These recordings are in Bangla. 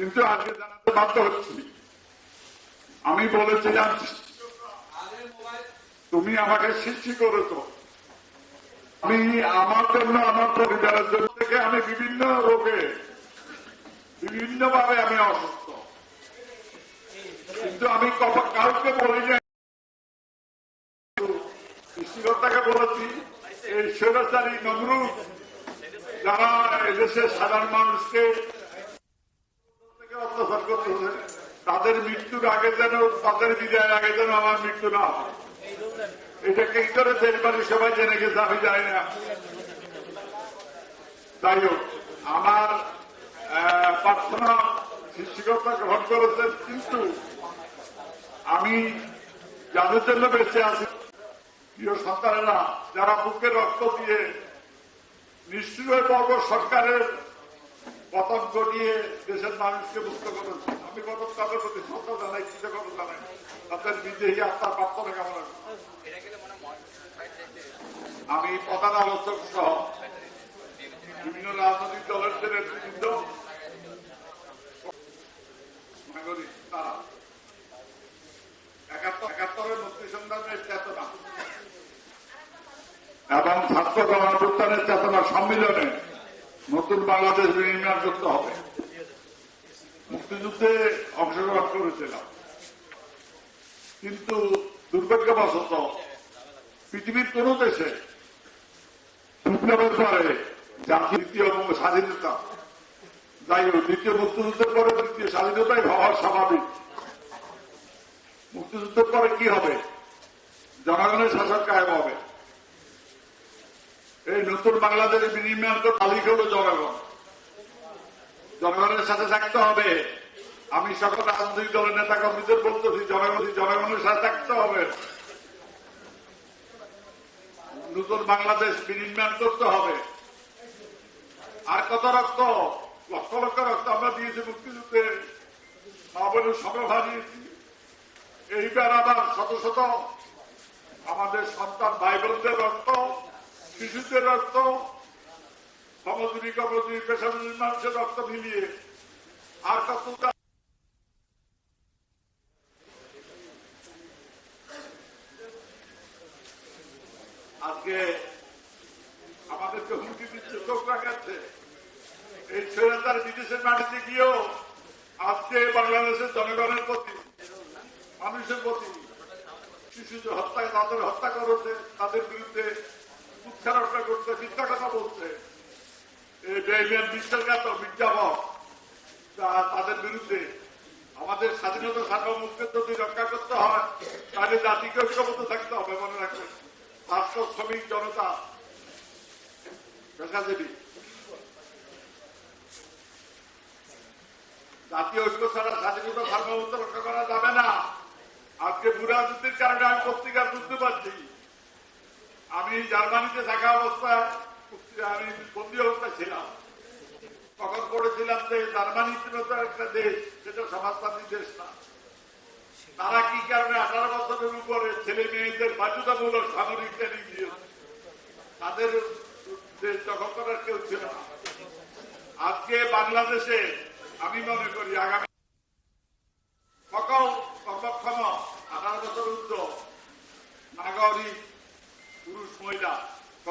কিন্তু আজকে জানাতে বাধ্য হচ্ছি। আমি বলেছিলাম তুমি আমাকে সৃষ্টি করেছ। আমি আমার জন্য, আমার পরিবারের জন্য থেকে আমি বিভিন্ন রোগে বিভিন্ন ভাবে আমি অসুস্থ। কিন্তু আমি কাউকে বলি যে সৃষ্টিকর্তাকে বলেছি, এই স্বৈরাচারী নমরুদ, যারা এদেশের সাধারণ মানুষকে থেকে অত্যাচার করতেছে তাদের মৃত্যুর আগে যেন, তাদের বিদায়ের আগে যেন আমার মৃত্যু না হয়। এটা কি করে দেশবাড়ি সবাই জেনে গেছে, আমি জানি না। যাই হোক, আমার প্রার্থনা সৃষ্টিকর্তা গ্রহণ করেছেন, কিন্তু আমি যাদের জন্য বেঁচে আছি, প্রিয় সন্তানেরা, যারা বুকে রক্ত দিয়ে নিশ্চয় বর্গ সরকারের পতন ঘটিয়ে দেশের মানুষকে মুক্ত করেছে আমি কত তাদের প্রতি শ্রদ্ধা জানাই, কৃতজ্ঞতা জানাই। তাদের বিদেহী আত্মার প্রার্থনা কামনা আমি প্রধান আলোচক সহ বিভিন্ন রাজনৈতিক দলের নেতৃবৃন্দ এবং ছাত্র গণঅভ্যুত্থানের চেতনা সম্মিলনে নতুন বাংলাদেশ বিনির্মাণ করতে হবে। মুক্তিযুদ্ধে অংশগ্রহণ করেছিলাম। কিন্তু দুর্ভাগ্যবশত পৃথিবীর কোন দেশে বিপ্লবের পরে জাতি দ্বিতীয় এবং স্বাধীনতা, যাই হোক, দ্বিতীয় মুক্তিযুদ্ধের পরে তৃতীয় স্বাধীনতাই হওয়া স্বাভাবিক। মুক্তিযুদ্ধের পরে কি হবে? জনগণের শাসন কায়েম হবে। এই নতুন বাংলাদেশ বিনির্মাণ তো তালিক হল জনগণ জনগণের সাথে থাকতে হবে। আমি সকল রাজনৈতিক দলের নেতা কর্মীদের বলতেছি, জনগণ জনগণের সাথে থাকতে হবে। নতুন বাংলাদেশ বিনির্মাণ করতে হবে। আর কত রক্ত? লক্ষ লক্ষ রক্ত আমরা দিয়েছি মুক্তিযুদ্ধে। মাহবুবের সবে হারিয়েছি এইবার আবার শত শত আমাদের সন্তান ভাই বোনদের রক্ত শিশুদের রক্ত মানুষের রক্ত মিলিয়ে আর আজকে হুমকি দিচ্ছে এই ছেলেটার বিদেশের মাটিতে গিয়েও আজকে বাংলাদেশের জনগণের প্রতি, মানুষের প্রতি শিশুদের হত্যা তাদের হত্যা করেছে, তাদের বিরুদ্ধে উচ্চারণা করতে মিথ্যা কথা বলছে। এই বেইমেন বিশ্বাসঘাতক তাদের বিরুদ্ধে আমাদের স্বাধীনতা সার্বভৌমত্বের যদি রক্ষা করতে হয়, তাহলে জাতিকে ঐক্যবদ্ধ থাকতে হবে, মনে রাখবেন। রাষ্ট্র শ্রমিক জনতা পেশাজীবী জাতীয় ঐক্য ছাড়া স্বাধীনতা সার্বভৌমত্ব রক্ষা করা যাবে না। আজকে বুড়াজুতির কারণে আমি পত্রিকা বুঝতে পারছি। আমি জার্মানিতে থাকা অবস্থায় আমি বন্দি অবস্থায় ছিলাম। তখন পড়েছিলাম যে জার্মানি মতো একটা দেশ, সেটা সমাজতান্ত্রিক দেশ না। তারা কি কারণে আঠারো বছরের উপরে ছেলে মেয়েদের বাধ্যতামূলক সামরিক ট্রেনিং দিয়েছে? তাদের দখল করার কেউ ছিল না। আজকে বাংলাদেশে আমি মনে করি আগামী সকল কর্মক্ষম আঠারো বছর ঊর্ধ্ব নাগরিক পুরুষ মহিলা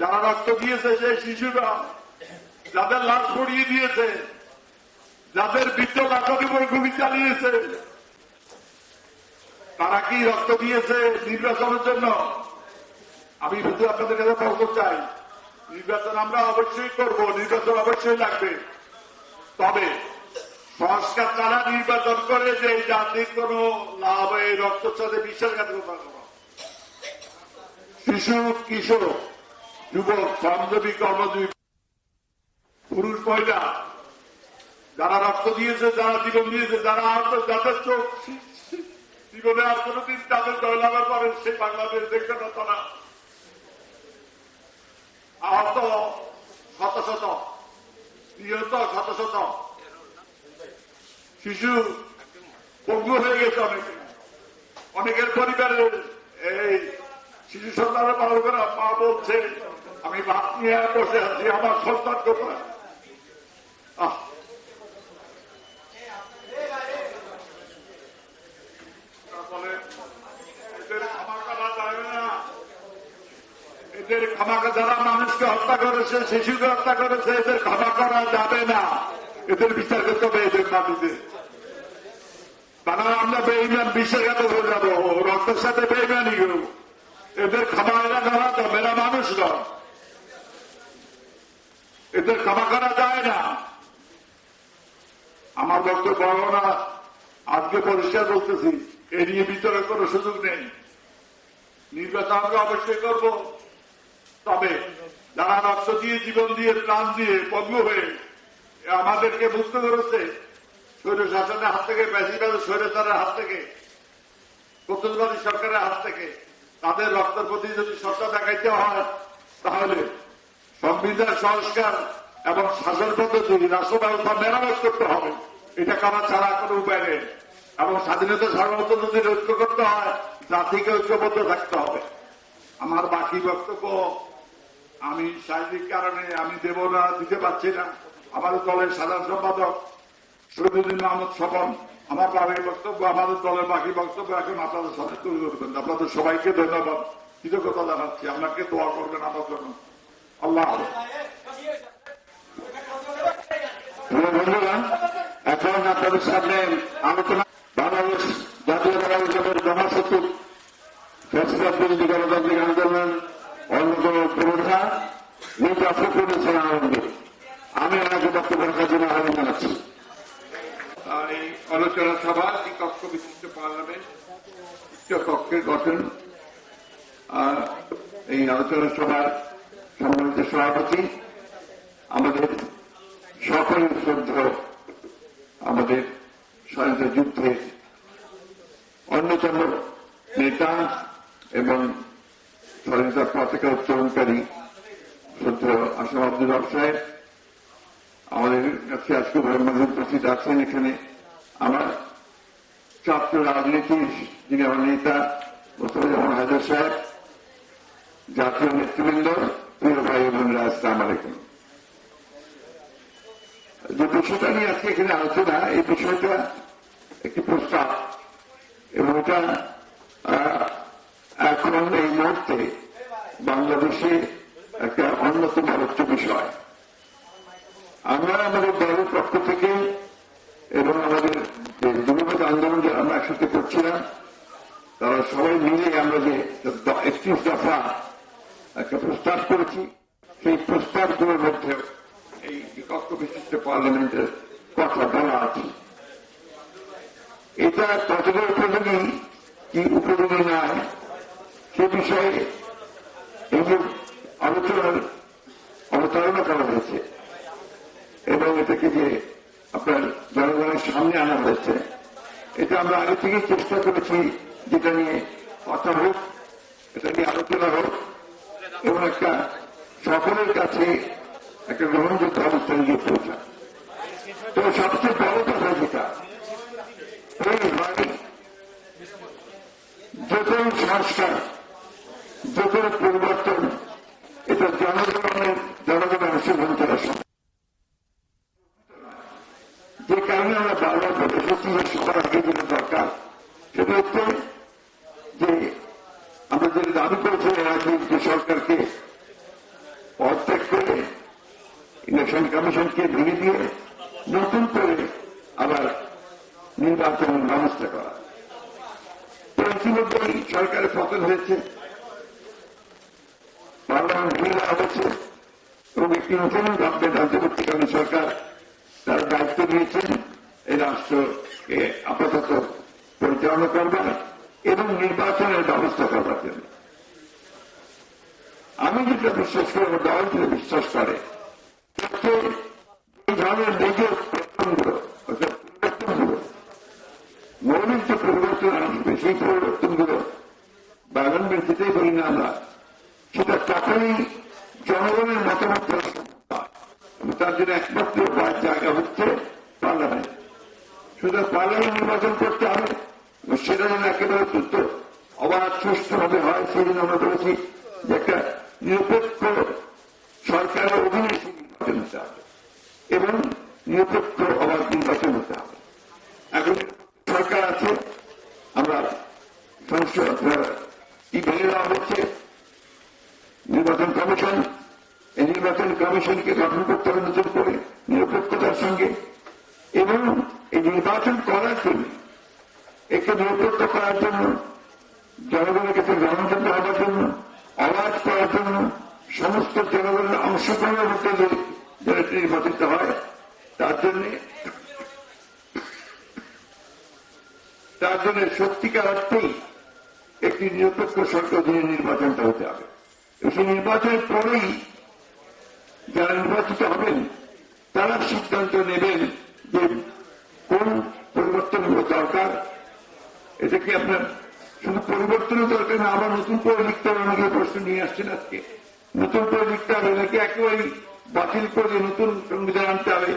যারা রক্ত দিয়েছে সেই শিশুরা, যাদের লাশ পড়িয়ে দিয়েছে, যাদের বৃদ্ধ লাশের উপর গুলি চালিয়েছে, তারা কি রক্ত দিয়েছে নির্বাচনের জন্য? আমি শুধু আপনাদের কাছে বলতে চাই, নির্বাচন আমরা অবশ্যই করব, নির্বাচন অবশ্যই লাগবে। তবে সংস্কার তারা নির্বাচন করে যে জাতির কোন লাভ এই রক্তের সাথে বিশ্বাসঘাতকতা করা শিশু, কিশোর যুবক শ্রমজীবী কর্মজীবী, পুরুষ, মহিলা, যারা রক্ত দিয়েছে, যারা জীবন দিয়েছে, যারা আহত চোখ জীবনে আর কোনোদিন তাদের জয়লাভের পরে সেই বাংলাদেশ দেখবে না। তারা আহত শত শত নিহত শত শত শিশু পঙ্গু হয়ে গেছে অনেকে। অনেকের পরিবারে এই শিশু সন্তানের পালন করে মা বলছে আমি ভাত নিয়ে বসে আছি, আমার সন্তান কোথায়? এদের ক্ষমা যারা মানুষকে হত্যা করেছে, শিশুকে হত্যা করেছে, এদের ক্ষমা করা যাবে না। এদের বিচার করতে হবে, এদের মাটিতে তারা আমরা বেইমান বিশ্বাসঘাত হয়ে যাব। রক্তের সাথে বেইমানি গো এদের এরা করা যাবে না মানুষ নয়। এদের ক্ষমা করা যায় না। আমার বক্তব্য বড় না, আজকে পরিষ্কার বলতেছি, এ নিয়ে বিতরণ করার সুযোগ নেই। নির্বাচন আমরা অবশ্যই করব। তবে যারা রক্ত দিয়ে, জীবন দিয়ে, প্রাণ দিয়ে পঙ্গু হয়ে আমাদেরকে মুক্ত করেছে, স্বৈর শাসনের হাত থেকে, বেশিরভাগ স্বৈরতারের হাত থেকে কর্তৃত্ববাদী সরকারের হাত থেকে, তাদের রক্তের প্রতি যদি শ্রদ্ধা দেখাইতে হয়, তাহলে সংবিধান সংস্কার এবং শাসন পদ্ধতি রাষ্ট্র ব্যবস্থা মেরামত করতে হবে। এটা করা ছাড়া কোনো উপায় নেই। এবং স্বাধীনতা সার্বভৌম যদি ঐক্য করতে হয়, জাতিকে ঐক্যবদ্ধ থাকতে হবে। আমার বাকি বক্তব্য, আমি শারীরিক কারণে আমি দেব না, দিতে পারছি না। আমাদের দলের সাধারণ সম্পাদক শহীদুদ্দিন মাহমুদ স্বপন, আমার বাকি বক্তব্য, আমাদের দলের বাকি বক্তব্য এখন আপনাদের সাথে তুলে ধরবেন। আপনাদের সবাইকে ধন্যবাদ। কৃতজ্ঞতা জানাচ্ছি। আপনাকে দোয়া করবেন আমার জন্য। এখন আপনাদের সামনে আলোচনা বাংলাদেশ জাতীয় দলের জনশক্তি ফেসবুক গণতান্ত্রিক আন্দোলন, অন্যতম প্রবন্ধা মির্জা ফখরুল ইসলাম আমি ওনাকে বক্তব্য রাখার জন্য আহ্বান জানাচ্ছি। আর এই আলোচনা সভা এই কক্ষ বিশিষ্ট পার্লামেন্ট কক্ষের গঠন, আর এই আলোচনা সভার সম্মানিত সভাপতি, আমাদের সকলের শ্রদ্ধ, আমাদের স্বাধীনতা যুদ্ধের অন্যতম নেতা এবং স্বাধীনতার পতাকা উত্তোলনকারী শ্রদ্ধ আসম আব্দুল সাহেব, আমাদের কাছে আজকে ব্রহ্মজন উপস্থিত আছেন এখানে আমার ছাত্র রাজনীতির যিনি আমার নেতা, মোস্তফা জামান হাজার সাহেব জাতীয় নেতৃবৃন্দ প্রিয় ভাই বোনরা আসসালাম আলাইকুম যে বিষয়টা নিয়ে আজকে এখানে আলোচনা এই বিষয়টা একটি প্রস্তাব এবং এটা এখন এই মুহূর্তে বাংলাদেশে একটা অন্যতম আলোচ্য বিষয় আমরা আমাদের দলের পক্ষ থেকে এবং আমাদের যে যুবপথ আন্দোলন যে আমরা একসাথে করছিলাম তারা সবাই মিলে আমরা যে একত্রিশ দফা একটা প্রস্তাব করেছি, সেই প্রস্তাবগুলোর মধ্যে এই কক্ষ বিশিষ্ট পার্লামেন্টের কথা বলা আছে। এটা কতটা উপযোগী কি উপযোগী নয়, সে বিষয়ে এই যে আলোচনার অবতারণা করা হয়েছে, এবং এটাকে যে আপনার জনগণের সামনে আনা হয়েছে, এটা আমরা আগে থেকেই চেষ্টা করেছি যেটা নিয়ে কথা হোক, এটা নিয়ে আলোচনা হোক। এবং একটা সকলের কাছে একটা গ্রহণযোগ্য অবস্থানে গিয়ে পৌঁছা তো সবচেয়ে বড় কথা যেটা, এই হয় যে কোনো সংস্কার যে কোনো পরিবর্তন, এটা জনগণের জনগণের অংশগ্রহণ করা সম্ভব। যে কারণে আমরা বারবার বলে এসেছি যে সবার দরকার, সেটা হচ্ছে যে আমরা যে দাবি করেছিলাম আগে যে সরকারকে পদত্যাগ করে ইলেকশন কমিশনকে ভেঙে দিয়ে নতুন করে আবার নির্বাচনের ব্যবস্থা করা। ইতিমধ্যেই সরকারের পতন হয়েছে। পার্লামেন্ট ভেঙে হয়েছে এবং একটি নতুন গভর্নমেন্ট অন্তর্বর্তীকালীন সরকার তার দায়িত্ব নিয়েছেন এই রাষ্ট্রকে আপাতত পরিচালনা করবার এবং নির্বাচনের ব্যবস্থা করবার জন্য। আমি যেটা বিশ্বাস করি। আমার দল বিশ্বাস করে মৌলিক যে পরিবর্তন পরিবর্তনগুলো বাগান বলি না আমরা, সেটা জনগণের মতামত তার জন্য একমাত্র জায়গা হচ্ছে পার্লামেন্ট। সুতরাং পার্লামেন্ট নির্বাচন করতে হবে এবং সেটা যেন একেবারে অত্যন্ত অবাধ সুষ্ঠুভাবে হয় সেই জন্য আমরা বলেছি যে একটা নিরপেক্ষ সরকারের অধীনে সেই নির্বাচন হতে হবে এবং নিরপেক্ষ অবাধ নির্বাচন হতে হবে এখন সরকার আছে আমরা সংসদ কি ভেঙে দেওয়া হচ্ছে নির্বাচন কমিশন এই নির্বাচন কমিশনকে গঠন করতে হবে নতুন করে নিরপেক্ষতার সঙ্গে এবং এই নির্বাচন করার জন্য একে নিরপেক্ষ করার জন্য, জনগণের কাছে গ্রহণযোগ্য হওয়ার জন্য অবাধ করার জন্য সমস্ত জনগণের অংশগ্রহণের মধ্যে যে যেন নির্বাচিত হয়, তার জন্য তার জন্য সত্যিকার অর্থেই একটি নিরপেক্ষ সরকার অধীনে নির্বাচনটা হতে হবে। সেই নির্বাচনের পরেই যারা নির্বাচিত হবেন, তারা সিদ্ধান্ত নেবেন যে কোন পরিবর্তনগুলো দরকার এটা কি আপনার শুধু পরিবর্তনের দরকার না? আবার নতুন করে লিখতে হবে অনেকে প্রশ্ন নিয়ে আসছেন আজকে। নতুন করে লিখতে হবে নাকি একেবারেই বাতিল করে নতুন সংবিধান আনতে হবে?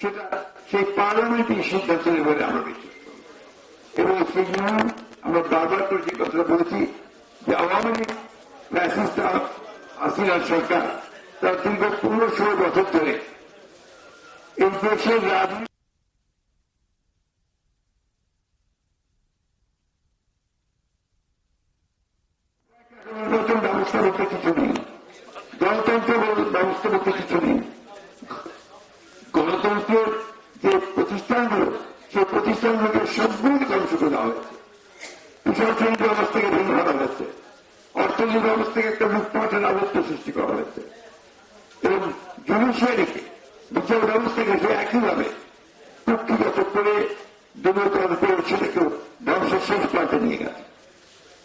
সেটা সেই পার্লামেন্টই সিদ্ধান্ত নেবে আমরা বিশ্বাস এবং সেই জন্য আমরা বারবার করে যে কথাটা বলেছি যে আওয়ামী লীগ, ফ্যাসিস্ট হাসিনার সরকার, তার দীর্ঘ পনেরো ষোলো বছর ধরে এই দেশের রাজনীতি নির্বাচন ব্যবস্থা বলতে কিছু নেই। গণতন্ত্র ব্যবস্থা বলতে কিছু নেই। গণতন্ত্রের যে প্রতিষ্ঠানগুলো সেই প্রতিষ্ঠানগুলোকে সবগুলোকে ধ্বংস করে দেওয়া হয়েছে। প্রশাসনিক ব্যবস্থাকে ভেঙে ফেলা হয়েছে। অর্থনৈতিক ব্যবস্থাকে একটা মুখপাঠের আবদ্ধ সৃষ্টি করা হয়েছে। এবং জুডিশিয়ারিকে বিচার ব্যবস্থাকে সে একইভাবে কুক্ষিগত করে দুর্নীতি করে ধ্বংসের শেষ প্রান্তে নিয়ে গেছে।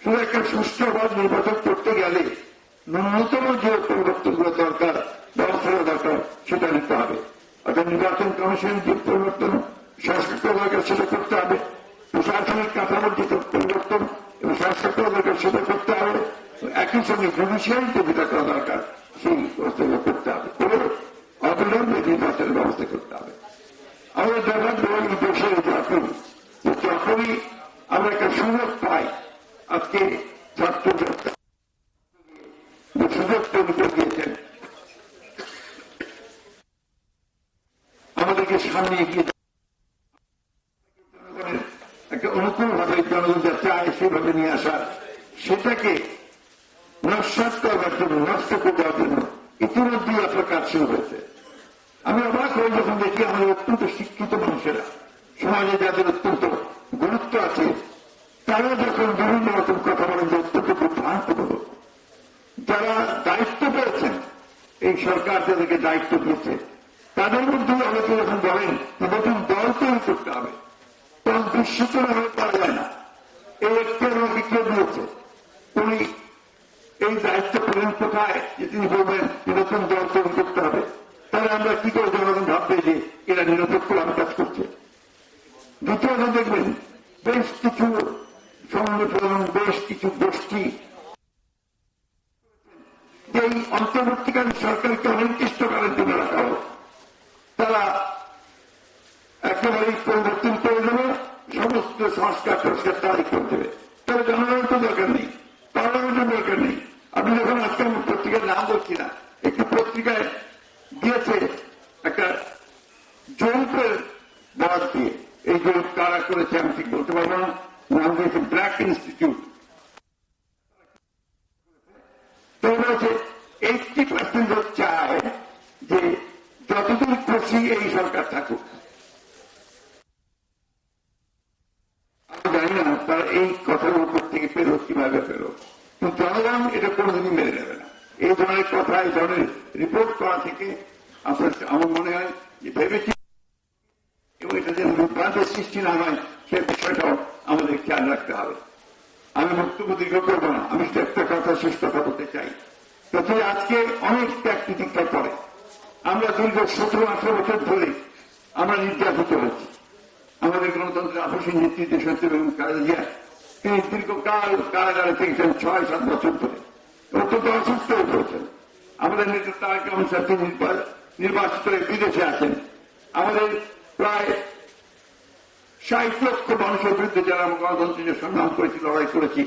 একটা সুষ্ঠুভাব নির্বাচন করতে গেলে ন্যূনতম যে পরিবর্তনগুলো দরকার ব্যবস্থা দরকার, সেটা নিতে হবে। অর্থাৎ নির্বাচন কমিশন যে পরিবর্তন সংস্কৃত দরকার সেটা করতে হবে, প্রশাসনিক কাঠামোর যে পরিবর্তন এবং সংস্কৃত দরকার সেটা করতে হবে একই সঙ্গে জুডিশিয়ারিতে যেটা করা দরকার সেই ব্যবস্থাগুলো করতে হবে করে অবিলম্বে নির্বাচনের ব্যবস্থা করতে হবে আমরা যারা এই দেশের জাতি যে যখনই আমরা একটা সুযোগ পাই আজকে ছাত্রদের যে সুযোগ তৈরি করে দিয়েছেন আমাদেরকে সামনে এগিয়ে জনগণের একটা অনুকূল ভাবে জনগণ যা চায় সেভাবে নিয়ে আসা, সেটাকে নস্বাত করবার জন্য, নষ্ট করে দেওয়ার জন্য ইতিমধ্যেই আপনার কাজ শুরু হয়েছে। আমি অবাক হয়ে যখন দেখি আমাদের অত্যন্ত শিক্ষিত মানুষেরা, সমাজে যাদের অত্যন্ত গুরুত্ব আছে, তারা যখন বিভিন্ন রকম কথা বলেন যে অত্যন্ত বিভ্রান্তমূলক যারা দায়িত্ব পেয়েছেন, এই সরকার যাদেরকে দায়িত্ব দিয়েছে। তাদের মধ্যে অনেকে যখন বলেন নতুন দল তৈরি করতে হবে। তখন বিশ্বত হয়ে পারা যায় না। এই একটি আমাকে কে দিয়েছে উনি এই দায়িত্ব পেলেন কোথায়, যে তিনি বলবেন নতুন দল তৈরি করতে হবে। তাহলে আমরা কি করে জনগণ ভাববে যে এরা নিরপেক্ষ ভাবে কাজ করছে? দ্বিতীয়ত দেখবেন, বেশ কিছু সংগঠন, বেশ কিছু গোষ্ঠী এই অন্তর্বর্তীকালীন সরকারকে অনির্দিষ্টকালের জন্য রাখা হোক তারা একেবারেই পরিবর্তন করে দেবে, সমস্ত সংস্কার সংস্কার তারিখ করে দেবে। তাহলে জনগণের তো দরকার নেই, পার্লামেন্টের দরকার নেই। আপনি যখন আজকে আমি পত্রিকার নাম বলছি না একটি পত্রিকায় দিয়েছে একটা জরিপের বরাদ দিয়ে এই জরিপ কারা করেছে আমি ঠিক বলতে পারব না নাম দিয়েছে ব্ল্যাক ইনস্টিটিউট তো বলেছে এইটটি পার্সেন্ট লোক চায় যে যতদিন খুশি এই সরকার থাকুক আমি জানি না তারা এই কথার উপর থেকে পেরো কীভাবে পেরো কিন্তু জনগণ এটা কোনোদিনই মেনে নেবে না এই ধরনের কথা এই রিপোর্ট করা থেকে আমার মনে হয় যে ভেবেছি এবং এটা যেন বিভ্রান্তের সৃষ্টি না হয়, সে বিষয়টাও আমাদের খেয়াল রাখতে হবে। আমি বক্তব্য দীর্ঘ করব না, আমি একটা কথা, শেষ চাই। প্রথমে আজকে অনেক ত্যাগ প্রতীক্ষার পরে আমরা দীর্ঘ সতেরো, আঠারো বছর ধরে আমরা নির্যাতিত হয়েছি আমাদের গণতন্ত্রের আপসীন নেতৃত্বে সত্যি এবং কালেজিয়া তিনি দীর্ঘকাল কারাগারে থেকেছেন ছয়, সাত বছর ধরে। অত্যন্ত অসুস্থ হয়ে পড়েছেন। আমাদের নেতা তারেক রহমান সাহেব নির্বাচিত হয়ে বিদেশে আছেন। আমাদের প্রায় ষাট লক্ষ মানুষের বিরুদ্ধে যারা আমরা গণতন্ত্রের সংগ্রাম করেছি, লড়াই করেছি,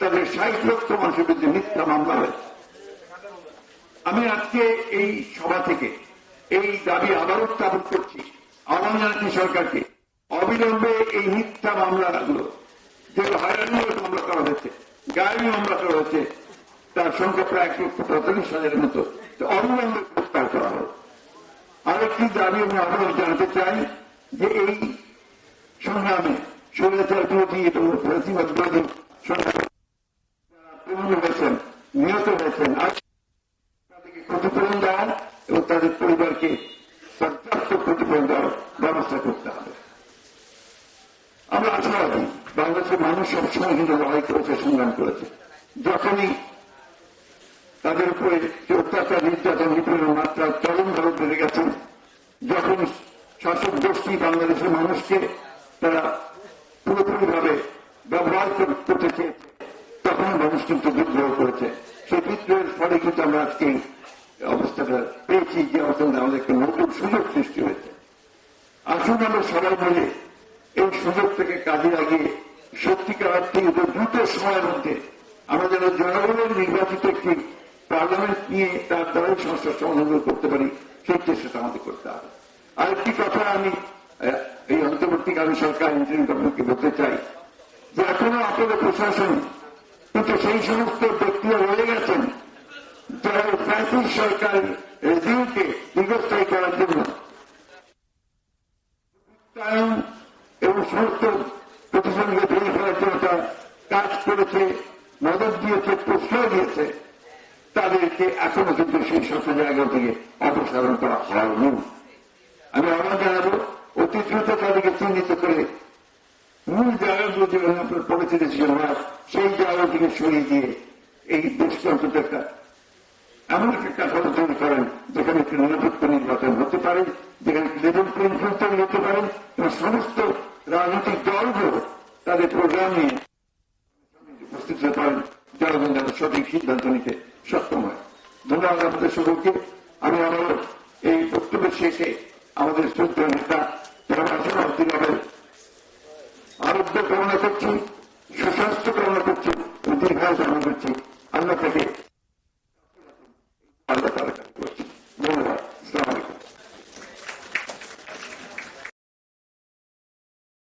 তাদের ষাট লক্ষ মানুষের বিরুদ্ধে মিথ্যা মামলা হয়েছে। আমি আজকে এই সভা থেকে এই দাবি আবার উত্থাপন করছি আহ্বান জানাচ্ছি সরকারকে। অবিলম্বে এই মিথ্যা মামলাগুলো যেগুলো হায়রানিমূলক মামলা করা হয়েছে, গায়েবী মামলা করা হয়েছে তার সংখ্যা প্রায় এক লক্ষ পঁয়তাল্লিশ হাজারের মতো। অবিলম্বে প্রস্তাব করা হোক আরেকটি দাবি আমি আবারও জানাতে চাই যে এই সংগ্রামে স্বৈরাচার বিরোধী এবং ফ্যাসিবাদ বিরোধী সংগ্রামে হয়েছেন, নিহত হয়েছেন আজ তাদেরকে ক্ষতিপূরণ দেওয়া এবং তাদের পরিবারকে পর্যাপ্ত ক্ষতিপূরণ দেওয়ার ব্যবস্থা করতে হবে। আমরা আশাবাদী, বাংলাদেশের মানুষ সবসময় কিন্তু লড়াই করেছে, সংগ্রাম করেছে। যখনই তাদের উপরে যে অত্যাচার, নির্যাতন, নিপীড়নের মাত্রা চরমভাবে বেড়ে গেছে। যখন শাসক গোষ্ঠী বাংলাদেশের মানুষকে তারা পুরোপুরিভাবে ব্যবহার করতে চেয়েছে তখন মানুষ কিন্তু বিদ্রোহ করেছে। সেই বিদ্রোহের ফলে কিন্তু আমরা আজকে অবস্থাটা পেয়েছি যে অবস্থাটা আমাদের একটা নতুন সুযোগ সৃষ্টি হয়েছে। আসুন আমরা সবাই মিলে এই সুযোগ থেকে কাজে লাগিয়ে সত্যিকার অর্থে দ্রুত সময়ের মধ্যে যেন জনগণের নির্বাচিত একটি পার্লামেন্ট নিয়ে তার দ্বারাই সমস্যার সমাধান করতে পারি, সেই চেষ্টাটা আমাদের করতে হবে। আরেকটি কথা আমি এই অন্তর্বর্তীকালীন সরকার ইন্টারিম গভর্নমেন্টকে বলতে চাই যে এখনও আপনাদের প্রশাসন, কিন্তু সেই সমস্ত ব্যক্তিরা রয়ে গেছেন যারা ফ্যাসিস সরকার রেজিমকে দীর্ঘস্থায়ী করার জন্য এবং সমস্ত প্রতিষ্ঠানকে ভেঙে ফেলার জন্য কাজ করেছে, মদত দিয়েছে, প্রশ্রয় দিয়েছে। তাদেরকে এখনও কিন্তু সেই সমস্ত জায়গা থেকে অপসারণ করা হয়নি। আমি আবার জানাব, অতি দ্রুত তাদেরকে চিহ্নিত করে মূল জায়গাগুলো যেখানে আপনার পলিসি ডিসিশন হয় সেই জায়গা থেকে সরিয়ে দিয়ে এই দেশকে একটা এমন একটা কাঠামো তৈরি করেন যেখানে একটি নিরপেক্ষ নির্বাচন হতে পারে, যেখানে একটি লেভেল তৈরি হতে পারে, এবং সমস্ত রাজনৈতিক দলগুলো তাদের প্রোগ্রাম নিয়ে উপস্থিত হতে পারেন জনগণ যেন সঠিক সিদ্ধান্ত নিতে সক্ষম হয় ধন্যবাদ আপনাদের সকলকে। আমি আমার এই বক্তব্যের শেষে আমাদের শ্রদ্ধা নেতা যারা আছেন আব্দুল আরোগ্য কামনা করছি, সুস্বাস্থ্য কামনা করছি ইতিহাস কামনা করছি। আল্লাহ থেকে আল্লাহ তারা করছি। ধন্যবাদ।